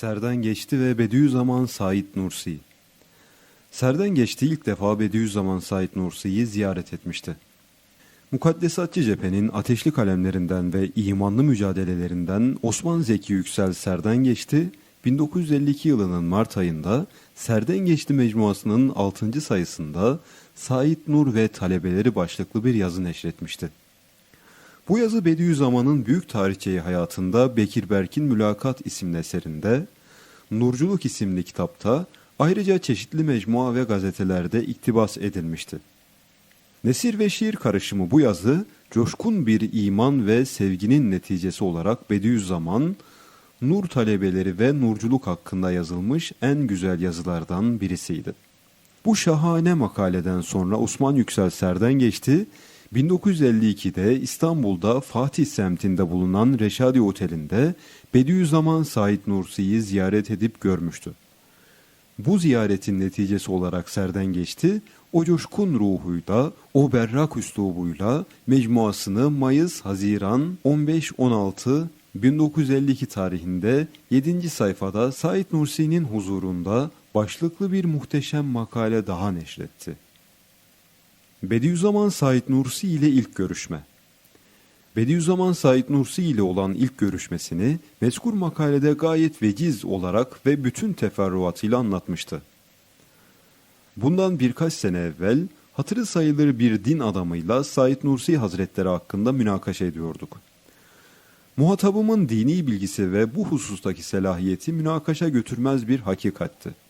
Serden geçti ve Bediüzzaman Said Nursi. Serden geçti ilk defa Bediüzzaman Said Nursi'yi ziyaret etmişti. Mukaddesatçı cephenin ateşli kalemlerinden ve imanlı mücadelelerinden Osman Zeki Yüksel Serden geçti, 1952 yılının Mart ayında Serden Geçti mecmuasının 6. sayısında Said Nur ve talebeleri başlıklı bir yazı neşretmişti. Bu yazı Bediüzzaman'ın büyük tarihçeyi hayatında Bekir Berk'in Mülakat isimli eserinde, Nurculuk isimli kitapta ayrıca çeşitli mecmua ve gazetelerde iktibas edilmişti. Nesir ve şiir karışımı bu yazı coşkun bir iman ve sevginin neticesi olarak Bediüzzaman, nur talebeleri ve nurculuk hakkında yazılmış en güzel yazılardan birisiydi. Bu şahane makaleden sonra Osman Yüksel Serden geçti, 1952'de İstanbul'da Fatih semtinde bulunan Reşadi Oteli'nde Bediüzzaman Said Nursi'yi ziyaret edip görmüştü. Bu ziyaretin neticesi olarak Serden geçti, o coşkun ruhuyla, o berrak üslubuyla mecmuasını Mayıs-Haziran 15-16 1952 tarihinde 7. sayfada Said Nursi'nin huzurunda başlıklı bir muhteşem makale daha neşretti. Bediüzzaman Said Nursi ile ilk görüşme Bediüzzaman Said Nursi ile olan ilk görüşmesini mezkur makalede gayet veciz olarak ve bütün teferruatıyla anlatmıştı. Bundan birkaç sene evvel hatırı sayılır bir din adamıyla Said Nursi Hazretleri hakkında münakaşa ediyorduk. Muhatabımın dini bilgisi ve bu husustaki selahiyeti münakaşa götürmez bir hakikatti.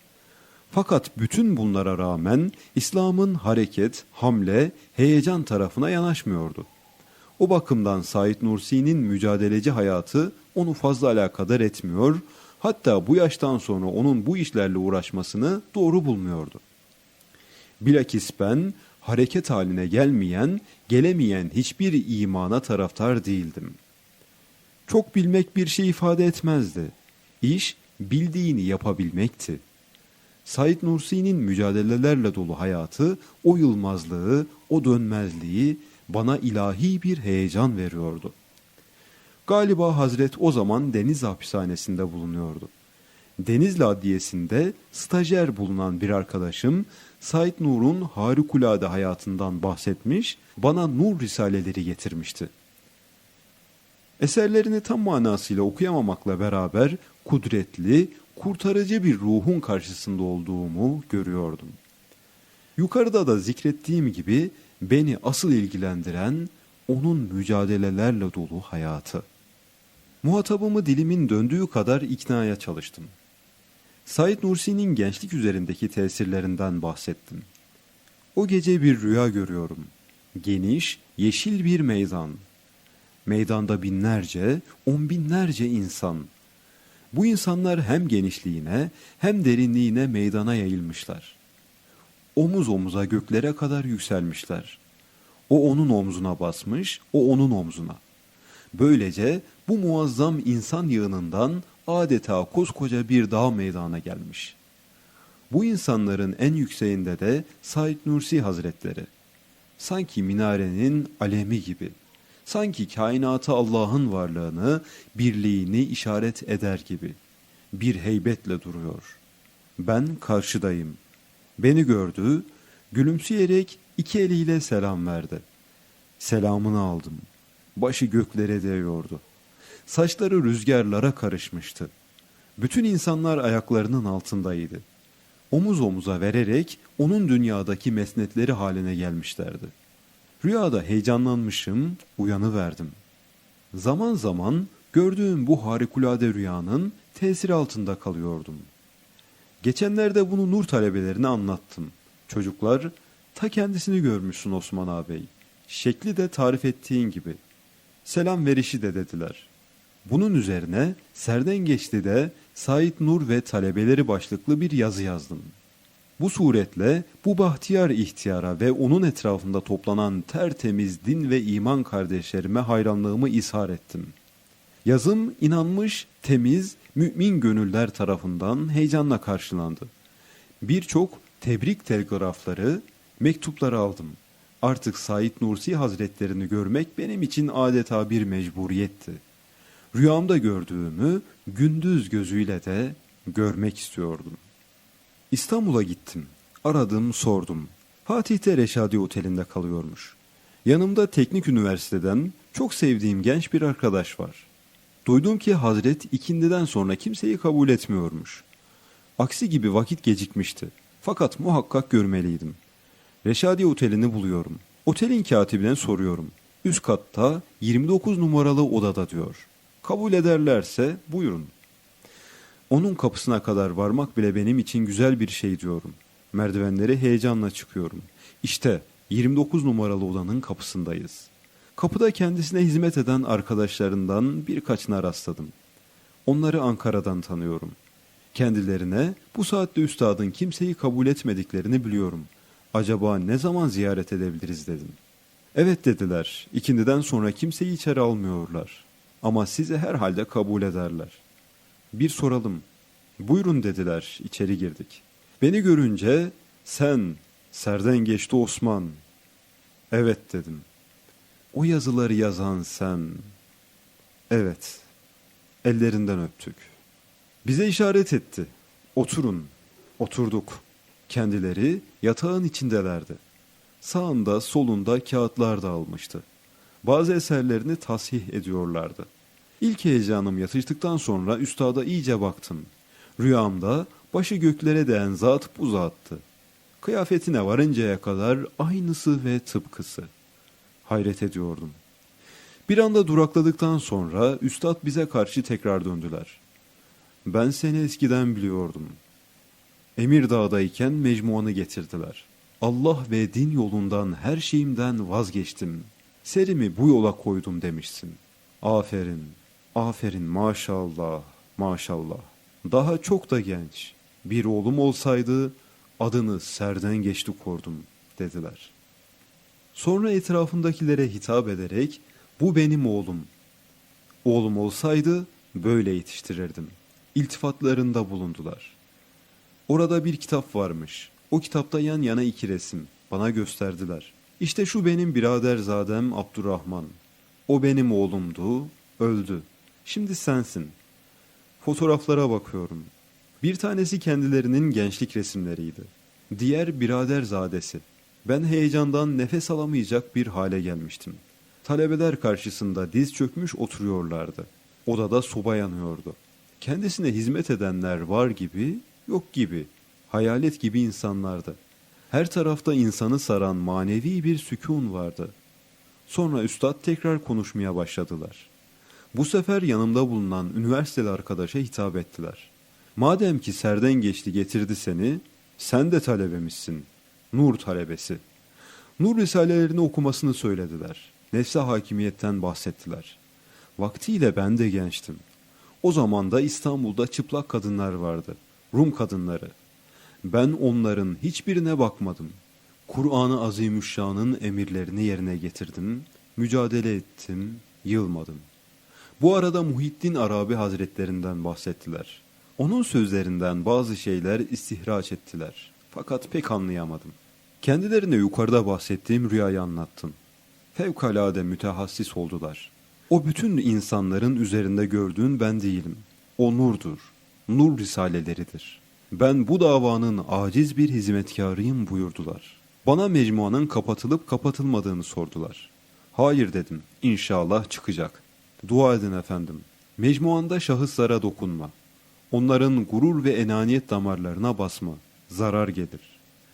Fakat bütün bunlara rağmen İslam'ın hareket, hamle, heyecan tarafına yanaşmıyordu. O bakımdan Said Nursi'nin mücadeleci hayatı onu fazla alakadar etmiyor, hatta bu yaştan sonra onun bu işlerle uğraşmasını doğru bulmuyordu. Bilakis ben hareket haline gelmeyen, gelemeyen hiçbir imana taraftar değildim. Çok bilmek bir şey ifade etmezdi. İş bildiğini yapabilmekti. Said Nursi'nin mücadelelerle dolu hayatı, o yılmazlığı, o dönmezliği bana ilahi bir heyecan veriyordu. Galiba Hazret o zaman Deniz hapishanesinde bulunuyordu. Denizli Adliyesi'nde stajyer bulunan bir arkadaşım Said Nur'un harikulade hayatından bahsetmiş, bana Nur Risaleleri getirmişti. Eserlerini tam manasıyla okuyamamakla beraber kudretli, kurtarıcı bir ruhun karşısında olduğumu görüyordum. Yukarıda da zikrettiğim gibi beni asıl ilgilendiren onun mücadelelerle dolu hayatı. Muhatabımı dilimin döndüğü kadar iknaya çalıştım. Said Nursi'nin gençlik üzerindeki tesirlerinden bahsettim. O gece bir rüya görüyorum. Geniş, yeşil bir meydan. Meydanda binlerce, on binlerce insan. Bu insanlar hem genişliğine hem derinliğine meydana yayılmışlar. Omuz omuza göklere kadar yükselmişler. O onun omzuna basmış, o onun omzuna. Böylece bu muazzam insan yığınından adeta koskoca bir dağ meydana gelmiş. Bu insanların en yükseğinde de Said Nursi Hazretleri. Sanki minarenin alemi gibi. Sanki kainatı Allah'ın varlığını, birliğini işaret eder gibi. Bir heybetle duruyor. Ben karşıdayım. Beni gördü, gülümseyerek iki eliyle selam verdi. Selamını aldım. Başı göklere değiyordu. Saçları rüzgarlara karışmıştı. Bütün insanlar ayaklarının altındaydı. Omuz omuza vererek onun dünyadaki mesnetleri haline gelmişlerdi. Rüyada heyecanlanmışım, uyanıverdim. Zaman zaman gördüğüm bu harikulade rüyanın tesiri altında kalıyordum. Geçenlerde bunu nur talebelerine anlattım. Çocuklar, ta kendisini görmüşsün Osman ağabey. Şekli de tarif ettiğin gibi. Selam verişi de dediler. Bunun üzerine Serden geçti de Said Nur ve talebeleri başlıklı bir yazı yazdım. Bu suretle bu bahtiyar ihtiyara ve onun etrafında toplanan tertemiz din ve iman kardeşlerime hayranlığımı ishar ettim. Yazım inanmış, temiz, mümin gönüller tarafından heyecanla karşılandı. Birçok tebrik telgrafları, mektupları aldım. Artık Said Nursi Hazretlerini görmek benim için adeta bir mecburiyetti. Rüyamda gördüğümü gündüz gözüyle de görmek istiyordum. İstanbul'a gittim. Aradım, sordum. Fatih'te Reşadi Oteli'nde kalıyormuş. Yanımda teknik üniversiteden çok sevdiğim genç bir arkadaş var. Duydum ki Hazret ikindiden sonra kimseyi kabul etmiyormuş. Aksi gibi vakit gecikmişti. Fakat muhakkak görmeliydim. Reşadi Oteli'ni buluyorum. Otelin katibine soruyorum. Üst katta 29 numaralı odada diyor. Kabul ederlerse buyurun. Onun kapısına kadar varmak bile benim için güzel bir şey diyorum. Merdivenleri heyecanla çıkıyorum. İşte 29 numaralı odanın kapısındayız. Kapıda kendisine hizmet eden arkadaşlarından birkaçına rastladım. Onları Ankara'dan tanıyorum. Kendilerine bu saatte üstadın kimseyi kabul etmediklerini biliyorum. Acaba ne zaman ziyaret edebiliriz dedim. Evet dediler. İkindiden sonra kimseyi içeri almıyorlar. Ama sizi herhalde kabul ederler. Bir soralım. Buyurun dediler. İçeri girdik. Beni görünce sen serden geçti Osman. Evet dedim. O yazıları yazan sen. Evet. Ellerinden öptük. Bize işaret etti. Oturun. Oturduk. Kendileri yatağın içindelerdi. Sağında solunda kağıtlar da almıştı. Bazı eserlerini tasih ediyorlardı. İlk heyecanım yatıştıktan sonra üstada iyice baktım. Rüyamda başı göklere değen zat bu zattı. Kıyafetine varıncaya kadar aynısı ve tıpkısı. Hayret ediyordum. Bir anda durakladıktan sonra üstad bize karşı tekrar döndüler. Ben seni eskiden biliyordum. Emirdağ'dayken mecmuanı getirdiler. Allah ve din yolundan her şeyimden vazgeçtim. Serimi bu yola koydum demişsin. Aferin, aferin maşallah, maşallah. Daha çok da genç. Bir oğlum olsaydı adını serden geçti kordum dediler. Sonra etrafındakilere hitap ederek bu benim oğlum. Oğlum olsaydı böyle yetiştirirdim. İltifatlarında bulundular. Orada bir kitap varmış. O kitapta yan yana iki resim. Bana gösterdiler. İşte şu benim biraderzadem Abdurrahman. O benim oğlumdu, öldü. Şimdi sensin. Fotoğraflara bakıyorum. Bir tanesi kendilerinin gençlik resimleriydi. Diğer biraderzadesi. Ben heyecandan nefes alamayacak bir hale gelmiştim. Talebeler karşısında diz çökmüş oturuyorlardı. Odada soba yanıyordu. Kendisine hizmet edenler var gibi, yok gibi, hayalet gibi insanlardı. Her tarafta insanı saran manevi bir sükun vardı. Sonra üstad tekrar konuşmaya başladılar. Bu sefer yanımda bulunan üniversiteli arkadaşa hitap ettiler. Madem ki serden geçti getirdi seni, sen de talebemişsin. Nur talebesi. Nur risalelerini okumasını söylediler. Nefse hakimiyetten bahsettiler. Vaktiyle ben de gençtim. O zaman da İstanbul'da çıplak kadınlar vardı. Rum kadınları. Ben onların hiçbirine bakmadım. Kur'an-ı Azimüşşan'ın emirlerini yerine getirdim, mücadele ettim, yılmadım. Bu arada Muhittin Arabi Hazretlerinden bahsettiler. Onun sözlerinden bazı şeyler istihraç ettiler. Fakat pek anlayamadım. Kendilerine yukarıda bahsettiğim rüyayı anlattım. Fevkalade mütehassis oldular. O bütün insanların üzerinde gördüğün ben değilim. O nurdur. Nur risaleleridir. Ben bu davanın aciz bir hizmetkarıyım buyurdular. Bana mecmuanın kapatılıp kapatılmadığını sordular. Hayır dedim. İnşallah çıkacak. Dua edin efendim. Mecmuanda şahıslara dokunma. Onların gurur ve enaniyet damarlarına basma. Zarar gelir.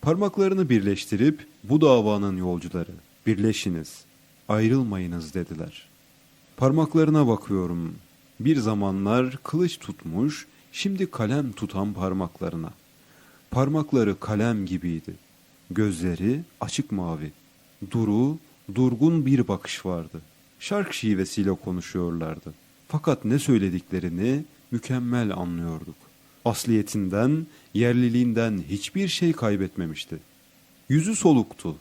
Parmaklarını birleştirip bu davanın yolcuları birleşiniz. Ayrılmayınız dediler. Parmaklarına bakıyorum. Bir zamanlar kılıç tutmuş, şimdi kalem tutan parmaklarına. Parmakları kalem gibiydi. Gözleri açık mavi. Duru, durgun bir bakış vardı. Şark şivesiyle konuşuyorlardı. Fakat ne söylediklerini mükemmel anlıyorduk. Asliyetinden, yerliliğinden hiçbir şey kaybetmemişti. Yüzü soluktu.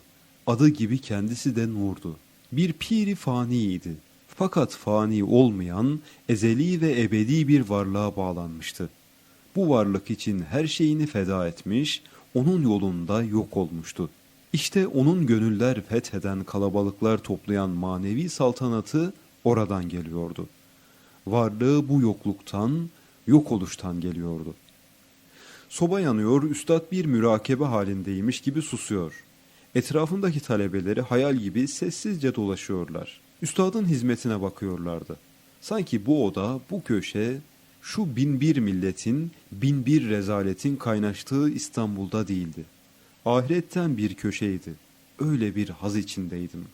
Adı gibi kendisi de nurdu. Bir piri faniydi. Fakat fani olmayan, ezeli ve ebedi bir varlığa bağlanmıştı. Bu varlık için her şeyini feda etmiş, onun yolunda yok olmuştu. İşte onun gönüller fetheden kalabalıklar toplayan manevi saltanatı oradan geliyordu. varlığı bu yokluktan, yok oluştan geliyordu. Soba yanıyor, üstad bir mürakebe halindeymiş gibi susuyor. Etrafındaki talebeleri hayal gibi sessizce dolaşıyorlar. Üstadın hizmetine bakıyorlardı. Sanki bu oda, bu köşe, şu bin bir milletin, bin bir rezaletin kaynaştığı İstanbul'da değildi. Ahiretten bir köşeydi. Öyle bir haz içindeydim.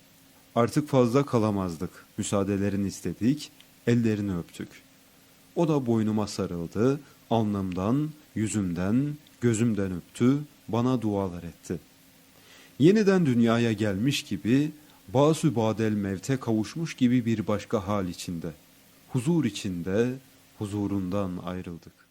Artık fazla kalamazdık. Müsaadelerini istedik, ellerini öptük. O da boynuma sarıldı, alnımdan, yüzümden, gözümden öptü, bana dualar etti. Yeniden dünyaya gelmiş gibi, basü badel mevte kavuşmuş gibi bir başka hal içinde, huzur içinde, huzurundan ayrıldık.